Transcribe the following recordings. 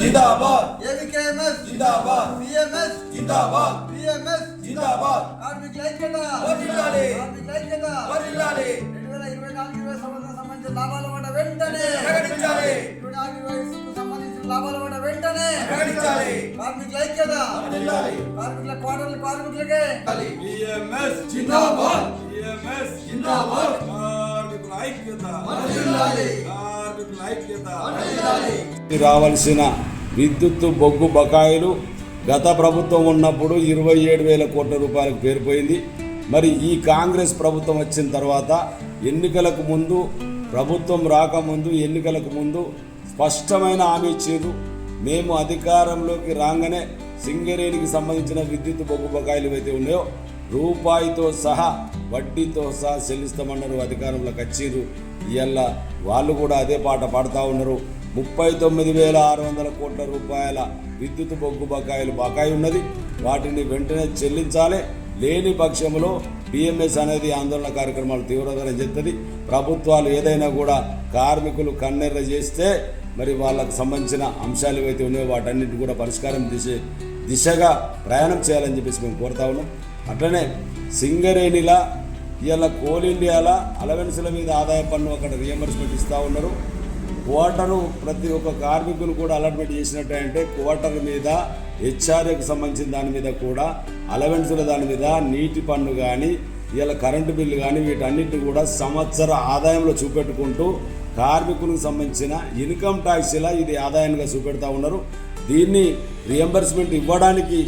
జిందాబాద్ ఏవికేఎంఎస్ జిందాబాద్ BMS జిందాబాద్ BMS జిందాబాద్ కార్మికుల ఐక్యత వర్ధిల్లాలి. కార్మికుల ఐక్యత ఇరవై నాలుగు ఇరవై సంవత్సరం సంబంధించిన లాభాల వాట వెంటనే. ప్రకటించాలి. ఇరవై నాలుగు ఇరవై ఐదుకు సంబంధించిన లాభాల వాట వెంటనే. ప్రకటించాలి. కార్మికుల ఐక్యత వర్ధిల్లాలి. కార్మికుల క్వార్టర్ల కార్మికులకే. బిఎంఎస్ జిందాబాద్. బిఎంఎస్ జిందాబాద్. కార్మికుల ఐక్యత. వర్ధిల్లాలి. కార్మికుల ఐక్యత. వర్ధిల్లాలి. రావాల్సిన విద్యుత్ బొగ్గు బకాయిలు గత ప్రభుత్వం ఉన్నప్పుడు ఇరవై ఏడు వేల కోట్ల రూపాయలకు పేరుపోయింది. మరి ఈ కాంగ్రెస్ ప్రభుత్వం వచ్చిన తర్వాత ఎన్నికలకు ముందు ప్రభుత్వం రాకముందు ఎన్నికలకు ముందు స్పష్టమైన హామీ ఇచ్చేది మేము అధికారంలోకి రాగానే సింగరేణికి సంబంధించిన విద్యుత్ బొగ్గు బకాయిలు ఏవైతే ఉన్నాయో రూపాయితో సహా వడ్డీతో సహా చెల్లిస్తామన్నారు అధికారంలోకి వచ్చిర్రు ఇవాళ వాళ్ళు కూడా అదే పాట పాడుతూ ఉన్నారు. ముప్పై తొమ్మిది వేల ఆరు వందల కోట్ల రూపాయల విద్యుత్ బొగ్గు బకాయిలు బకాయి ఉన్నది. వాటిని వెంటనే చెల్లించాలి. లేని పక్షంలో బిఎంఎస్ అనేది ఆందోళన కార్యక్రమాలు తీవ్రతరం చెప్తుంది ప్రభుత్వాలు ఏదైనా కూడా కార్మికులు కన్నెర్ర చేస్తే మరి వాళ్ళకు సంబంధించిన అంశాలు ఏవైతే ఉన్నాయో వాటన్నిటి కూడా పరిష్కారం దిశ దిశగా ప్రయాణం చేయాలని చెప్పేసి మేము కోరుతా ఉన్నాం. అట్లనే సింగరేణిలా ఇలా కోల్ ఇండియాలా అలవెన్సుల మీద ఆదాయ పన్ను అక్కడ రియంబర్స్మెంట్ ఇస్తూ ఉన్నారు. క్వార్టరు ప్రతి ఒక్క కార్మికులు కూడా అలాట్మెంట్ చేసినట్టు అంటే క్వార్టర్ మీద హెచ్ఆర్ఏకి సంబంధించిన దాని మీద కూడా అలవెన్సుల దాని మీద నీటి పన్ను కానీ ఇలా కరెంటు బిల్లు కానీ వీటన్నిటిని కూడా సంవత్సర ఆదాయంలో చూపెట్టుకుంటూ కార్మికులకు సంబంధించిన ఇన్కమ్ ట్యాక్స్ ఇలా ఇది ఆదాయంగా చూపెడతా ఉన్నారు. దీన్ని రియంబర్స్మెంట్ ఇవ్వడానికి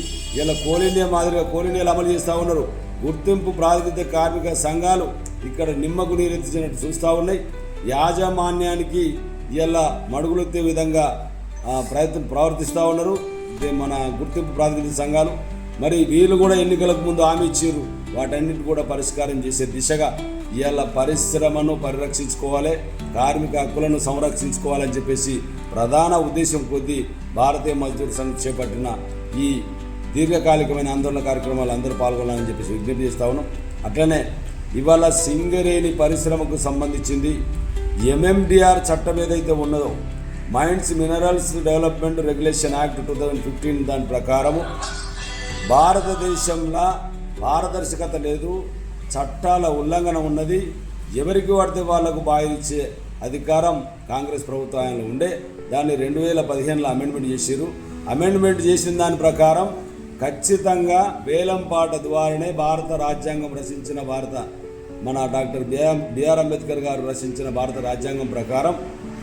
ఇలా కోల్ ఇండియా మాదిరిగా కోల్ ఇండియాలు అమలు చేస్తూ ఉన్నారు. గుర్తింపు ప్రాతినిధ్య కార్మిక సంఘాలు ఇక్కడ నిమ్మకు నీరెత్తించినట్టు చూస్తూ ఉన్నాయి. యాజమాన్యానికి ఇలా మడుగులెత్తే విధంగా ప్రయత్నం ప్రవర్తిస్తూ ఉన్నారు. మన గుర్తింపు ప్రాతినిధ్య సంఘాలు. మరి వీళ్ళు కూడా ఎన్నికలకు ముందు హామీ ఇచ్చారు వాటన్నిటి కూడా పరిష్కారం చేసే దిశగా ఇవాళ పరిశ్రమను పరిరక్షించుకోవాలి కార్మిక హక్కులను సంరక్షించుకోవాలని చెప్పేసి ప్రధాన ఉద్దేశం కొద్దీ భారతీయ మజ్దూర్ సంఘ్ చేపట్టిన ఈ దీర్ఘకాలికమైన ఆందోళన కార్యక్రమాలు అందరూ పాల్గొనాలని చెప్పేసి విజ్ఞప్తి చేస్తా ఉన్నాం. అట్లనే ఇవాళ సింగరేణి పరిశ్రమకు సంబంధించింది ఎంఎండిఆర్ చట్టం ఏదైతే ఉన్నదో mines minerals development regulation act two thousand fifteen దాని ప్రకారము భారతదేశంలో పారదర్శకత లేదు చట్టాల ఉల్లంఘన ఉన్నది. ఎవరికి పడితే వాళ్ళకు బాయిలిచ్చే అధికారం కాంగ్రెస్ ప్రభుత్వంలో ఉండే దాన్ని రెండు వేల పదిహేనులో అమెండ్మెంట్ చేశారు అమెండ్మెంట్ చేసిన దాని ప్రకారం ఖచ్చితంగా వేలంపాట ద్వారానే భారత రాజ్యాంగం రచించిన భారత మన డాక్టర్ బిఆర్ బిఆర్ అంబేద్కర్ గారు రచించిన భారత రాజ్యాంగం ప్రకారం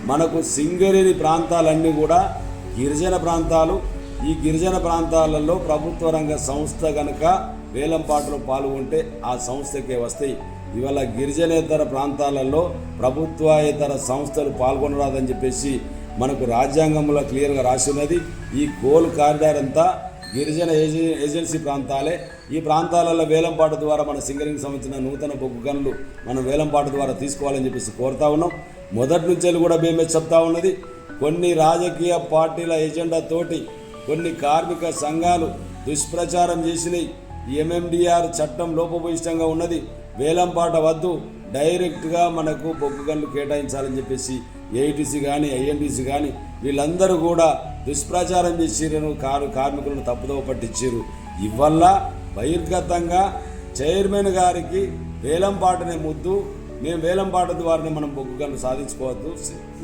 మనకు సింగరేణి ప్రాంతాలన్నీ కూడా గిరిజన ప్రాంతాలు. ఈ గిరిజన ప్రాంతాలలో ప్రభుత్వ రంగ సంస్థ గనక వేలంపాటలో పాల్గొంటే ఆ సంస్థకే వస్తాయి. ఇవాళ గిరిజనేతర ప్రాంతాలలో ప్రభుత్వేతర సంస్థలు పాల్గొనరాదని చెప్పేసి మనకు రాజ్యాంగంలో క్లియర్గా రాసి ఉన్నది. ఈ కోల్ కారిడార్ అంతా గిరిజన ఏజె ఏజెన్సీ ప్రాంతాలే. ఈ ప్రాంతాలలో వేలంపాట ద్వారా మన సింగరింగ్ సంబంధించిన నూతన బొగ్గు గనులు మనం వేలంపాట ద్వారా తీసుకోవాలని చెప్పేసి కోరుతా ఉన్నాం. మొదటి నుంచి కూడా మేమే చెప్తా ఉన్నది కొన్ని రాజకీయ పార్టీల ఎజెండా తోటి కొన్ని కార్మిక సంఘాలు దుష్ప్రచారం చేసినాయి ఎంఎండిఆర్ చట్టం లోపభూయిష్టంగా ఉన్నది. వేలంపాట వద్దు డైరెక్ట్గా మనకు బొగ్గు గన్లు కేటాయించాలని చెప్పేసి ఏఐటీసీ కానీ ఐఎన్టీసీ కానీ వీళ్ళందరూ కూడా దుష్ప్రచారం చేసిరను కారు కార్మికులను తప్పుదోవ పట్టించారు ఇవల్ల బహిర్గతంగా చైర్మన్ గారికి వేలంపాటనే ముద్దు మేము వేలంపాట ద్వారానే మనం బొగ్గు సాధించుకోవద్దు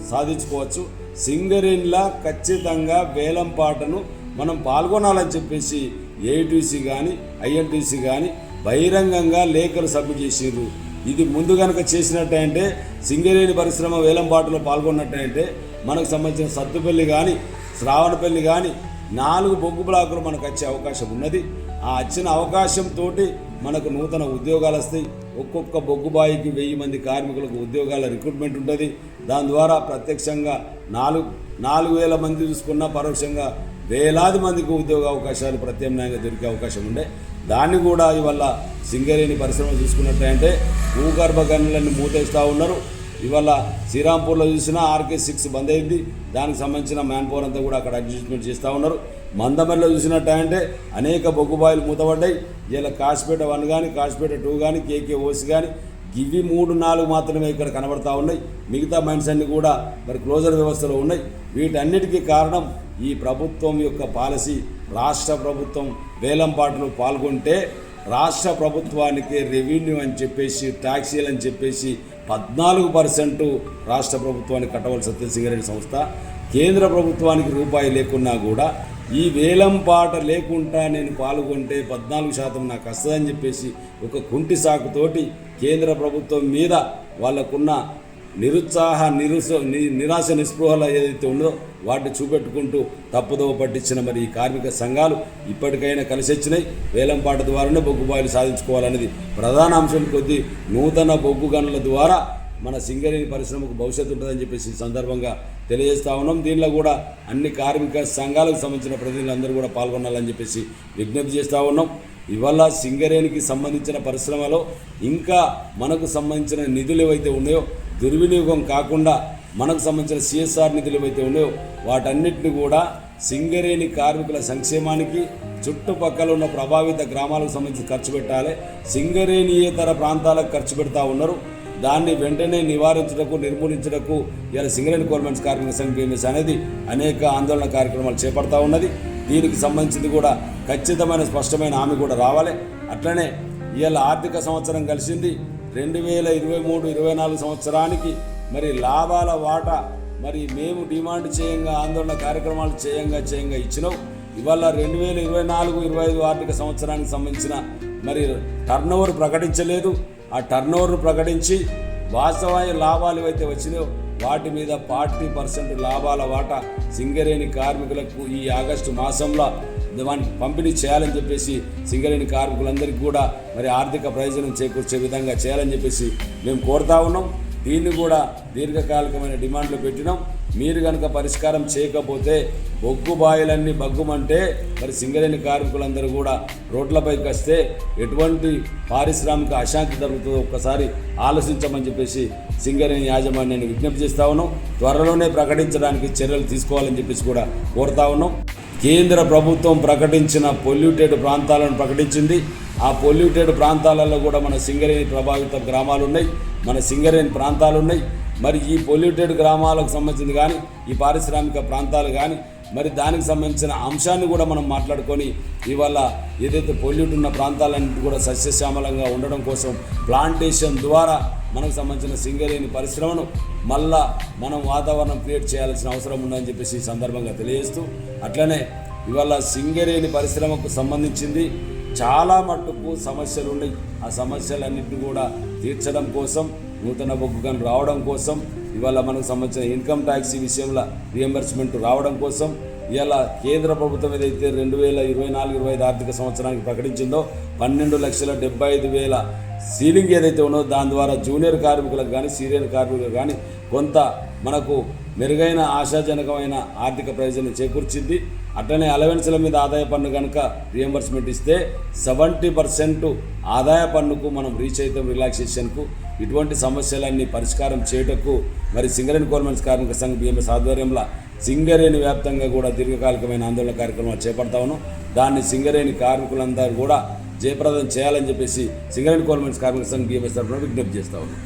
సాధించుకోవచ్చు. సింగరేన్లా ఖచ్చితంగా వేలంపాటను మనం పాల్గొనాలని చెప్పేసి ఏఐటీసీ కానీ ఐఎన్టీసీ కానీ బహిరంగంగా లేఖలు సబ్మిట్ చేసిర్రు. ఇది ముందు కనుక చేసినట్టయితే సింగరేణి పరిశ్రమ వేలంపాటలో పాల్గొన్నట్టయితే మనకు సంబంధించిన సత్తుపల్లి కానీ శ్రావణపల్లి కానీ నాలుగు బొగ్గు బ్లాకులు మనకు వచ్చే అవకాశం ఉన్నది. ఆ వచ్చిన అవకాశంతో మనకు నూతన ఉద్యోగాలు వస్తాయి. ఒక్కొక్క బొగ్గు బాయికి వెయ్యి మంది కార్మికులకు ఉద్యోగాల రిక్రూట్మెంట్ ఉంటుంది. దాని ద్వారా ప్రత్యక్షంగా నాలుగు నాలుగు వేల మంది చూసుకున్న పరోక్షంగా వేలాది మందికి ఉద్యోగ అవకాశాలు ప్రత్యామ్నాయంగా దొరికే అవకాశం ఉండే. దాన్ని కూడా ఇవాళ సింగరేణి పరిశ్రమ చూసుకున్నట్టయితే భూగర్భ గనులన్నీ మూతేస్తూ ఉన్నారు. ఇవాళ శ్రీరాంపూర్లో చూసినా ఆర్కే సిక్స్ బంద్ అయింది. దానికి సంబంధించిన మ్యాన్ పవర్ అంతా కూడా అక్కడ అడ్జస్ట్మెంట్ చేస్తూ ఉన్నారు. మందమరిలో చూసినట్టంటే అనేక బొగ్గుబాయిలు మూతపడ్డాయి. ఇలా కాసిపేట వన్ కానీ కాసిపేట టూ కానీ కేకే ఓసి కానీ ఇవి మూడు నాలుగు మాత్రమే ఇక్కడ కనబడతా ఉన్నాయి. మిగతా మైండ్స్ అన్ని కూడా మరి క్లోజర్ వ్యవస్థలో ఉన్నాయి. వీటన్నిటికీ కారణం ఈ ప్రభుత్వం యొక్క పాలసీ రాష్ట్ర ప్రభుత్వం వేలంపాటలో పాల్గొంటే రాష్ట్ర ప్రభుత్వానికి రెవెన్యూ అని చెప్పేసి ట్యాక్సీలు అని చెప్పేసి పద్నాలుగు పర్సెంట్ రాష్ట్ర ప్రభుత్వానికి కట్టవలసి వస్తుంది సింగరేణి సంస్థ. కేంద్ర ప్రభుత్వానికి రూపాయి లేకున్నా కూడా ఈ వేలంపాట లేకుండా నేను పాల్గొంటే పద్నాలుగు శాతం నాకు వస్తుందని చెప్పేసి ఒక కుంటి సాకుతోటి కేంద్ర ప్రభుత్వం మీద వాళ్ళకున్న నిరుత్సాహ నిరుస ని- నిరాశ నిస్పృహలు ఏదైతే ఉందో వాటిని చూపెట్టుకుంటూ తప్పుదోవ పట్టించిన మరి ఈ కార్మిక సంఘాలు ఇప్పటికైనా కలిసి వచ్చినాయి. వేలంపాట ద్వారానే బొగ్గుబాయిలు సాధించుకోవాలనేది ప్రధాన అంశం. కొద్దీ నూతన బొగ్గు గనుల ద్వారా మన సింగరేణి పరిశ్రమకు భవిష్యత్తు ఉంటుందని చెప్పేసి ఈ సందర్భంగా తెలియజేస్తా ఉన్నాం. దీనిలో కూడా అన్ని కార్మిక సంఘాలకు సంబంధించిన ప్రతినిధులందరూ కూడా పాల్గొనాలని చెప్పేసి విజ్ఞప్తి చేస్తూ ఉన్నాం. ఇవాళ సింగరేణికి సంబంధించిన పరిశ్రమలో ఇంకా మనకు సంబంధించిన నిధులు ఏవైతే ఉన్నాయో దుర్వినియోగం కాకుండా మనకు సంబంధించిన సిఎస్ఆర్ నిధులు ఏవైతే ఉన్నాయో వాటన్నిటిని కూడా సింగరేణి కార్మికుల సంక్షేమానికి చుట్టుపక్కల ఉన్న ప్రభావిత గ్రామాలకు సంబంధించి ఖర్చు పెట్టాలి. సింగరేణియేతర ప్రాంతాలకు ఖర్చు పెడతా ఉన్నారు. దాన్ని వెంటనే నివారించడకు నిర్మూలించడకు ఇలా సింగరేణి గవర్నమెంట్స్ కార్మిక సంఘం PMS అనేది అనేక ఆందోళన కార్యక్రమాలు చేపడతా ఉన్నది. దీనికి సంబంధించింది కూడా ఖచ్చితమైన స్పష్టమైన హామీ కూడా రావాలి. అట్లనే ఇవాళ ఆర్థిక సంవత్సరం కలిసింది. రెండు వేల ఇరవై మూడు ఇరవై నాలుగు సంవత్సరానికి మరి లాభాల వాటా మరి మేము డిమాండ్ చేయంగా ఆందోళన కార్యక్రమాలు చేయంగా చేయంగా ఇచ్చినాం. ఇవాళ రెండు వేల ఇరవై నాలుగు ఇరవై ఐదు ఆర్థిక సంవత్సరానికి సంబంధించిన మరి టర్నోవర్ ప్రకటించలేదు. ఆ టర్నోవర్ను ప్రకటించి వాస్తవాయ లాభాలు ఏవైతే వచ్చినాయో వాటి మీద ఫార్టీ పర్సెంట్ లాభాల వాటా సింగరేణి కార్మికులకు ఈ ఆగస్టు మాసంలో దాన్ని పంపిణీ చేయాలని చెప్పేసి సింగరేణి కార్మికులందరికీ కూడా మరి ఆర్థిక ప్రయోజనం చేకూర్చే విధంగా చేయాలని చెప్పేసి మేము కోరుతా ఉన్నాం. దీన్ని కూడా దీర్ఘకాలికమైన డిమాండ్లు పెట్టినాం. మీరు కనుక పరిష్కారం చేయకపోతే బొగ్గు బాయిలన్నీ బగ్గుమంటే మరి సింగరేణి కార్మికులందరూ కూడా రోడ్లపైకి వస్తే ఎటువంటి పారిశ్రామిక అశాంతి జరుగుతుందో ఒక్కసారి ఆలోచించమని చెప్పేసి సింగరేణి యాజమాన్యాన్ని విజ్ఞప్తి చేస్తా ఉన్నాం. త్వరలోనే ప్రకటించడానికి చర్యలు తీసుకోవాలని చెప్పేసి కూడా కోరుతా ఉన్నాం. కేంద్ర ప్రభుత్వం ప్రకటించిన పొల్యూటెడ్ ప్రాంతాలను ప్రకటించింది. ఆ పొల్యూటెడ్ ప్రాంతాలలో కూడా మన సింగరేణి ప్రభావిత గ్రామాలు ఉన్నాయి మన సింగరేణి ప్రాంతాలు ఉన్నాయి మరి ఈ పొల్యూటెడ్ గ్రామాలకు సంబంధించింది కానీ ఈ పారిశ్రామిక ప్రాంతాలు కానీ మరి దానికి సంబంధించిన అంశాన్ని కూడా మనం మాట్లాడుకొని ఇవాళ ఏదైతే పొల్యూట్ ఉన్న ప్రాంతాలన్నింటి కూడా సస్యశ్యామలంగా ఉండడం కోసం ప్లాంటేషన్ ద్వారా మనకు సంబంధించిన సింగరేణి పరిశ్రమను మళ్ళా మనం వాతావరణం క్రియేట్ చేయాల్సిన అవసరం ఉందని చెప్పేసి ఈ సందర్భంగా తెలియజేస్తూ అట్లనే ఇవాళ సింగరేణి పరిశ్రమకు సంబంధించింది చాలా మట్టుకు సమస్యలు ఉన్నాయి. ఆ సమస్యలన్నింటినీ కూడా తీర్చడం కోసం నూతన బొగ్గుగాను రావడం కోసం ఇవాళ మనకు సంబంధించిన ఇన్కమ్ ట్యాక్స్ విషయంలో రియంబర్స్మెంట్ రావడం కోసం ఇలా కేంద్ర ప్రభుత్వం ఏదైతే రెండు వేల ఇరవై నాలుగు ఇరవై ఐదు ఆర్థిక సంవత్సరానికి ప్రకటించిందో పన్నెండు లక్షల డెబ్బై ఐదు వేల సీలింగ్ ఏదైతే ఉన్నదో దాని ద్వారా జూనియర్ కార్మికులకు కానీ సీనియర్ కార్మికులకు కానీ కొంత మనకు మెరుగైన ఆశాజనకమైన ఆర్థిక ప్రయోజనం చేకూర్చింది. అట్లనే అలవెన్స్ల మీద ఆదాయ పన్ను కనుక రియంబర్స్మెంట్ ఇస్తే సెవెంటీ పర్సెంట్ ఆదాయ పన్నుకు మనం రీచ్ అవుతాం రిలాక్సేషన్కు ఇటువంటి సమస్యలన్నీ పరిష్కారం చేయటకు మరి సింగరేణి గవర్నమెంట్స్ కార్మిక సంఘం బిఎంఎస్ ఆధ్వర్యంలో సింగరేణి వ్యాప్తంగా కూడా దీర్ఘకాలికమైన ఆందోళన కార్యక్రమాలు చేపడతా ఉన్నాం. దాన్ని సింగరేణి కార్మికులందరూ కూడా జయప్రదం చేయాలని చెప్పేసి సింగరేణి గవర్నమెంట్స్ కార్మిక సంఘం బిఎంఎస్ తరఫున విజ్ఞప్తి చేస్తా ఉన్నాం.